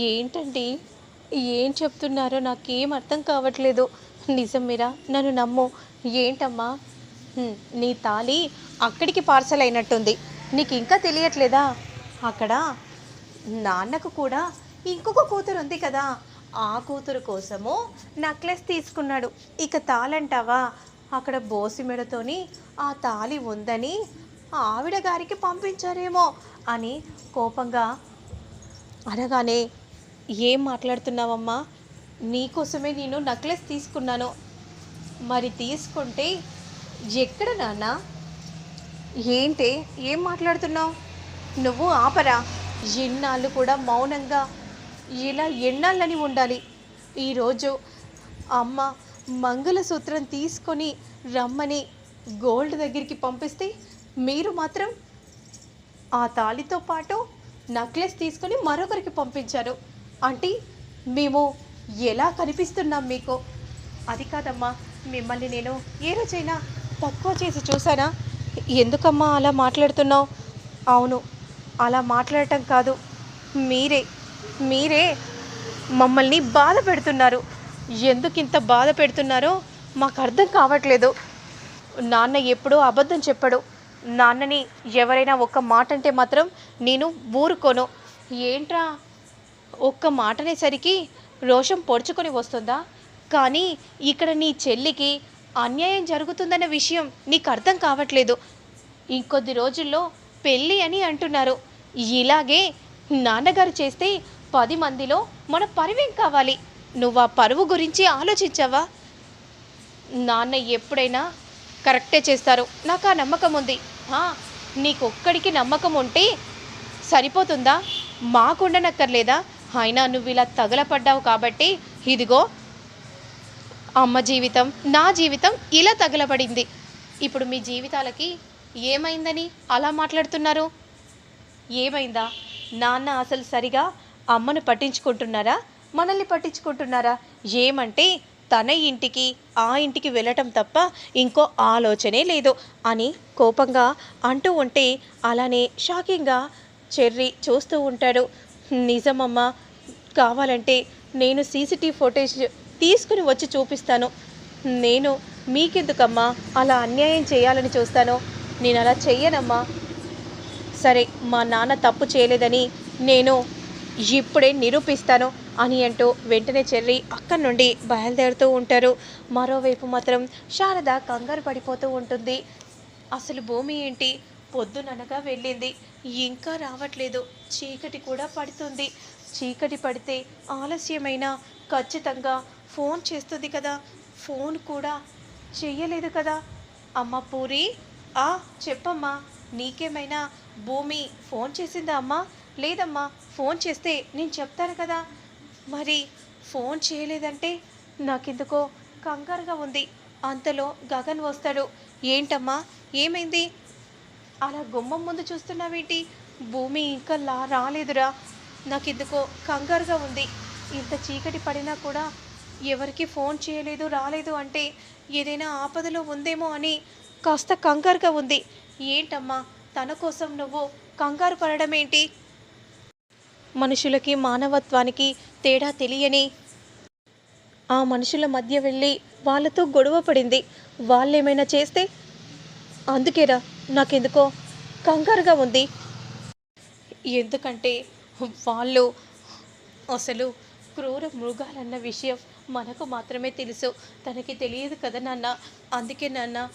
ఏంటండి? ఏం చెప్తున్నారో నాకేం అర్థం కావట్లేదు. నిజం మీరా? నన్ను నమ్ము. ఏంటమ్మా? నీ తాళి అక్కడికి పార్సల్ అయినట్టుంది. నీకు ఇంకా తెలియట్లేదా? అక్కడ నాన్నకు కూడా ఇంకొక కూతురు ఉంది కదా. ఆ కూతురు కోసము నెక్లెస్ తీసుకున్నాడు. ఇక తాళంటావా అక్కడ బోసి మెడతోని ఆ తాళి ఉందని ఆవిడ గారికి పంపించారేమో అని కోపంగా అనగానే ఏం మాట్లాడుతున్నావమ్మా? నీకోసమే నేను నెక్లెస్ తీసుకున్నాను. మరి తీసుకుంటే ఎక్కడ నాన్న? ఏంటి? ఏం మాట్లాడుతున్నావు? నువ్వు ఆపరా. ఎన్నాళ్ళు కూడా మౌనంగా ఇలా ఎన్నాళ్ళని ఉండాలి? ఈరోజు అమ్మ మంగళసూత్రం తీసుకొని రమ్మని గోల్డ్ దగ్గరికి పంపిస్తే మీరు మాత్రం ఆ తాళితో పాటు నెక్లెస్ తీసుకొని మరొకరికి పంపించారు. అంటే మేము ఎలా కనిపిస్తున్నాం మీకు? అది కాదమ్మా మిమ్మల్ని నేను ఏ రోజైనా తక్కువ చేసి చూసానా ఎందుకమ్మా అలా మాట్లాడుతున్నావు? అవును అలా మాట్లాడటం కాదు. మీరే మీరే మమ్మల్ని బాధ పెడుతున్నారు. ఎందుకు ఇంత బాధ పెడుతున్నారో మాకు అర్థం కావట్లేదు. నాన్న ఎప్పుడూ అబద్ధం చెప్పడు. నాన్నని ఎవరైనా ఒక్క మాట అంటే మాత్రం నేను ఊరుకోను. ఏంట్రా ఒక్క మాట అనేసరికి రోషం పొడుచుకొని వస్తుందా? కానీ ఇక్కడ నీ చెల్లికి అన్యాయం జరుగుతుందన్న విషయం నీకు అర్థం కావట్లేదు. ఇంకొద్ది రోజుల్లో పెళ్ళి అని అంటున్నారు. ఇలాగే నాన్నగారు చేస్తే పది మందిలో మన పరువేం కావాలి? నువ్వు ఆ పరువు గురించి ఆలోచించావా? నాన్న ఎప్పుడైనా కరెక్టే చేస్తారు. నాకు ఆ నమ్మకం ఉంది. నీకు నీకొక్కడికి నమ్మకం ఉంటే సరిపోతుందా? మాకుండనక్కర్లేదా అయినా నువ్వు ఇలా తగలపడ్డావు కాబట్టి ఇదిగో అమ్మ జీవితం నా జీవితం ఇలా తగలబడింది ఇప్పుడు మీ జీవితాలకి ఏమైందని అలా మాట్లాడుతున్నారు? ఏమైందా? నాన్న అసలు సరిగా అమ్మను పట్టించుకుంటున్నారా? మనల్ని పట్టించుకుంటున్నారా? ఏమంటే తన ఇంటికి ఆ ఇంటికి వెళ్ళటం తప్ప ఇంకో ఆలోచనే లేదు అని కోపంగా అంటూ ఉంటే అలానే షాకింగ్గా చెర్రి చూస్తూ ఉంటాడు. నిజమమ్మా కావాలంటే నేను సీసీటీవీ ఫుటేజ్ తీసుకుని వచ్చి చూపిస్తాను. నేను మీకెందుకమ్మా అలా అన్యాయం చేయాలని చూస్తాను? నేను అలా చెయ్యనమ్మా. సరే మా నాన్న తప్పు చేయలేదని నేను ఇప్పుడే నిరూపిస్తాను అని అంటూ వెంటనే చెర్రి అక్కడి నుండి బయలుదేరుతూ ఉంటారు. మరోవైపు మాత్రం శారద కంగారు పడిపోతూ ఉంటుంది. అసలు భూమి ఏంటి? పొద్దుననగా వెళ్ళింది. ఇంకా రావట్లేదు. చీకటి కూడా పడుతుంది. చీకటి పడితే ఆలస్యమైన ఖచ్చితంగా ఫోన్ చేస్తుంది కదా. ఫోన్ కూడా చెయ్యలేదు కదా. అమ్మ పూరి ఆ చెప్పమ్మా. నీకేమైనా భూమి ఫోన్ చేసిందా అమ్మా? లేదమ్మా ఫోన్ చేస్తే నేను చెప్తాను కదా. మరి ఫోన్ చేయలేదంటే నాకెందుకో కంగారుగా ఉంది. అంతలో గగన్ వస్తాడు. ఏంటమ్మా ఏమైంది? అలా గుమ్మం ముందు చూస్తున్నావేంటి? భూమి ఇంకా లా రాలేదురా. నాకెందుకో కంగారుగా ఉంది. ఇంత చీకటి పడినా కూడా ఎవరికి ఫోన్ చేయలేదు రాలేదు అంటే ఏదైనా ఆపదలో ఉందేమో అని కాస్త కంగారుగా ఉంది. ఏంటమ్మా తన కోసం నువ్వు కంగారు పడడం ఏంటి మనుషులకి మానవత్వానికి తేడా తెలియని ఆ మనుషుల మధ్య వెళ్ళి వాళ్ళతో గొడవ పడింది. వాళ్ళేమైనా చేస్తే? అందుకేరా నాకెందుకో కంగారుగా ఉంది. ఎందుకంటే వాళ్ళు అసలు క్రూర మృగాలన్న విషయం మనకు మాత్రమే తెలుసు. తనకి తెలియదు కదా నాన్న. అందుకే నాన్న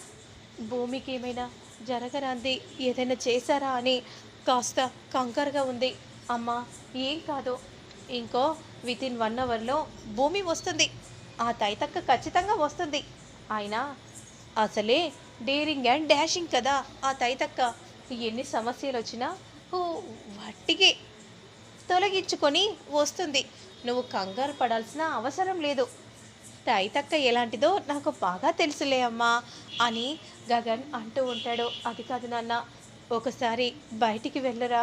భూమికి ఏమైనా జరగరాంది ఏదైనా చేశారా అని కాస్త కంకరగా ఉంది. అమ్మ ఏం కాదు. ఇంకో విత్ ఇన్ వన్ అవర్లో భూమి వస్తుంది. ఆ తైతక్క ఖచ్చితంగా వస్తుంది. అయినా అసలే డేరింగ్ అండ్ డాషింగ్ కదా ఆ తైతక్క. ఎన్ని సమస్యలు వచ్చినా ఓ వట్టిగే. తొలగించుకొని వస్తుంది. నువ్వు కంగారు పడాల్సిన అవసరం లేదు. తైతక్క ఎలాంటిదో నాకు బాగా తెలుసులే అమ్మా అని గగన్ అంటూ ఉంటాడు. అది కాదు నాన్న ఒకసారి బయటికి వెళ్ళరా?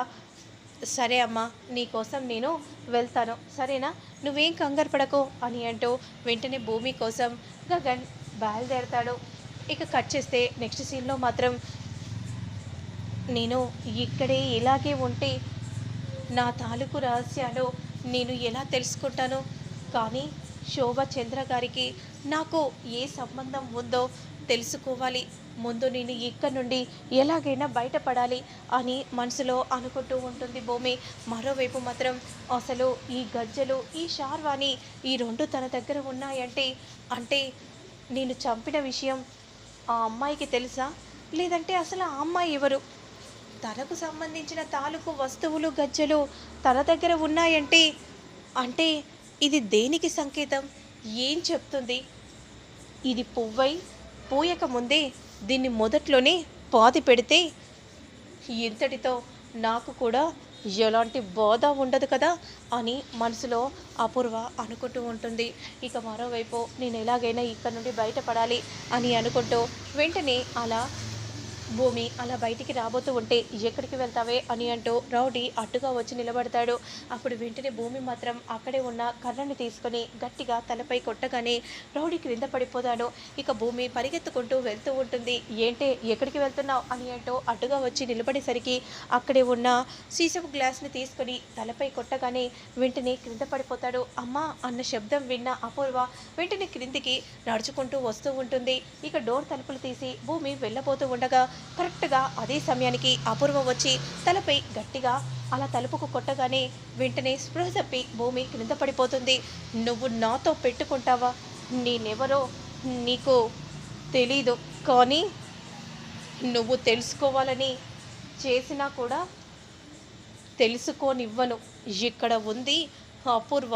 సరే అమ్మా నీకోసం నేను వెళ్తాను. సరేనా? నువ్వేం కంగారు పడకు అని అంటూ వెంటనే భూమి కోసం గగన్ బయలుదేరతాడు. ఇక కట్ చేస్తే నెక్స్ట్ సీన్లో మాత్రం నేను ఇక్కడే ఇలాగే ఉంటే నా తాలూకు రహస్యాలు నేను ఎలా తెలుసుకుంటాను? కానీ శోభ చంద్ర గారికి నాకు ఏ సంబంధం ఉందో తెలుసుకోవాలి. ముందు నేను ఇక్కడ నుండి ఎలాగైనా బయటపడాలి అని మనసులో అనుకుంటూ ఉంటుంది భూమి. మరోవైపు మాత్రం అసలు ఈ గజ్జలు ఈ షార్వాణి ఈ రెండు తన దగ్గర ఉన్నాయంటే అంటే నేను చంపిన విషయం ఆ అమ్మాయికి తెలుసా? లేదంటే అసలు ఆ అమ్మాయి ఎవరు? తనకు సంబంధించిన తాలూకు వస్తువులు గజ్జలు తన దగ్గర ఉన్నాయంటే అంటే ఇది దేనికి సంకేతం? ఏం చెప్తుంది? ఇది పువ్వై పూయకముందే దీన్ని మొదట్లోనే పాతి పెడితే ఇంతటితో నాకు కూడా ఎలాంటి బోధ ఉండదు కదా అని మనసులో అపూర్వ అనుకుంటూ ఉంటుంది. ఇక మరోవైపు నేను ఎలాగైనా ఇక్కడ నుండి బయటపడాలి అని అనుకుంటూ వెంటనే అలా భూమి అలా బయటికి రాబోతూ ఉంటే ఎక్కడికి వెళ్తావే అని అంటూ రౌడీ అడ్డుగా వచ్చి నిలబడతాడు. అప్పుడు వెంటనే భూమి మాత్రం అక్కడే ఉన్న కర్రని తీసుకొని గట్టిగా తలపై కొట్టగానే రౌడీ క్రింద పడిపోతాడు. ఇక భూమి పరిగెత్తుకుంటూ వెళ్తూ ఉంటుంది. ఏంటే ఎక్కడికి వెళ్తున్నావు అని అంటూ అడ్డుగా వచ్చి నిలబడేసరికి అక్కడే ఉన్న సీసపు గ్లాస్ని తీసుకొని తలపై కొట్టగానే వెంటనే క్రింద పడిపోతాడు. అమ్మా అన్న శబ్దం విన్న అపూర్వ వెంటనే క్రిందికి నడుచుకుంటూ వస్తూ ఉంటుంది. ఇక డోర్ తలుపులు తీసి భూమి వెళ్ళబోతూ ఉండగా కరెక్ట్గా అదే సమయానికి అపూర్వ వచ్చి తలపై గట్టిగా అలా తలుపుకు కొట్టగానే వెంటనే స్పృహ తప్పి భూమి క్రింద పడిపోతుంది. నువ్వు నాతో పెట్టుకుంటావా? నేనెవరో నీకు తెలీదు. కానీ నువ్వు తెలుసుకోవాలని చేసినా కూడా తెలుసుకోనివ్వను. ఇక్కడ ఉంది అపూర్వ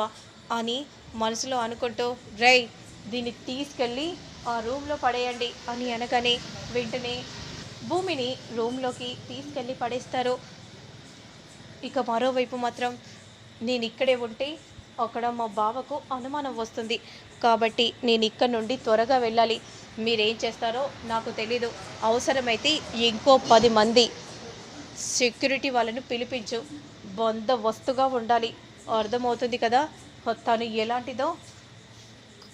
అని మనసులో అనుకుంటూ రై దీన్ని తీసుకెళ్ళి ఆ రూమ్లో పడేయండి అని అనగానే వెంటనే భూమిని రూమ్లోకి తీసుకెళ్ళి పడేస్తారు. ఇక మరోవైపు మాత్రం నేను ఇక్కడే ఉంటే అక్కడ మా బావకు అనుమానం వస్తుంది. కాబట్టి నేను ఇక్కడ నుండి త్వరగా వెళ్ళాలి. మీరేం చేస్తారో నాకు తెలీదు. అవసరమైతే ఇంకో పది మంది సెక్యూరిటీ వాళ్ళను పిలిపించు. బందోబస్తుగా ఉండాలి. అర్థమవుతుంది కదా? తను ఎలాంటిదో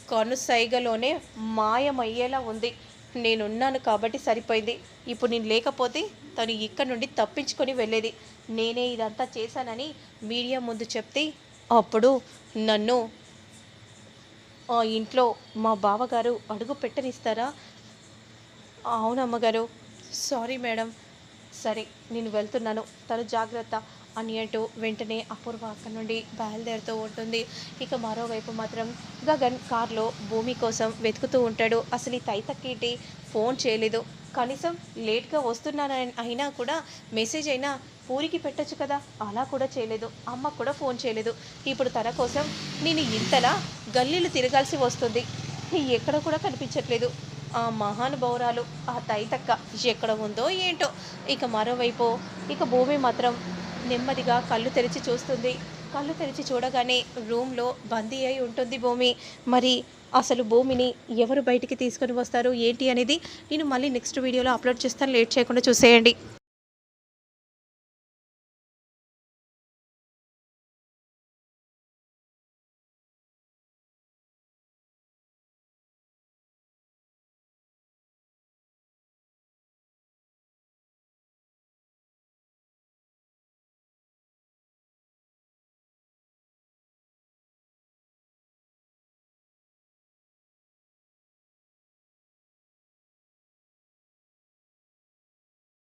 కనుసైగలోనే మాయమయ్యేలా ఉంది. నేనున్నాను కాబట్టి సరిపోయింది. ఇప్పుడు నేను లేకపోతే తను ఇక్కడ నుండి తప్పించుకొని వెళ్ళేది. నేనే ఇదంతా చేశానని మీడియా ముందు చెప్తే అప్పుడు నన్ను ఆ ఇంట్లో మా బావగారు అడుగు పెట్టనిస్తారా? అవునమ్మగారు. Sorry madam. సరే నేను వెళ్తున్నాను. తను జాగ్రత్త. అని అంటూ వెంటనే అపూర్వ అక్కడి నుండి బయలుదేరుతూ ఉంటుంది. ఇక మరోవైపు మాత్రం గగన్ కార్లో భూమి కోసం వెతుకుతూ ఉంటాడు. అసలు ఈ తైతక్కిటి? ఫోన్ చేయలేదు. కనీసం లేట్గా వస్తున్నానని అయినా కూడా మెసేజ్ అయినా పూరికి పెట్టచ్చు కదా? అలా కూడా చేయలేదు. అమ్మ కూడా ఫోన్ చేయలేదు. ఇప్పుడు తన కోసం నేను ఇంతలా గల్లీలు తిరగాల్సి వస్తుంది. ఎక్కడ కూడా కనిపించట్లేదు. ఆ మహానుభావురాలు ఆ తైతక్క ఎక్కడ ఉందో ఏంటో. ఇక మరోవైపు ఇక భూమి మాత్రం నెమ్మదిగా కళ్ళు తెరిచి చూస్తుంది. కళ్ళు తెరిచి చూడగానే రూమ్లో బందీ అయి ఉంటుంది భూమి. మరి అసలు భూమిని ఎవరు బయటికి తీసుకొని వస్తారు? ఏంటి అనేది నేను మళ్ళీ నెక్స్ట్ వీడియోలో అప్లోడ్ చేస్తాను. లేట్ చేయకుండా చూసేయండి.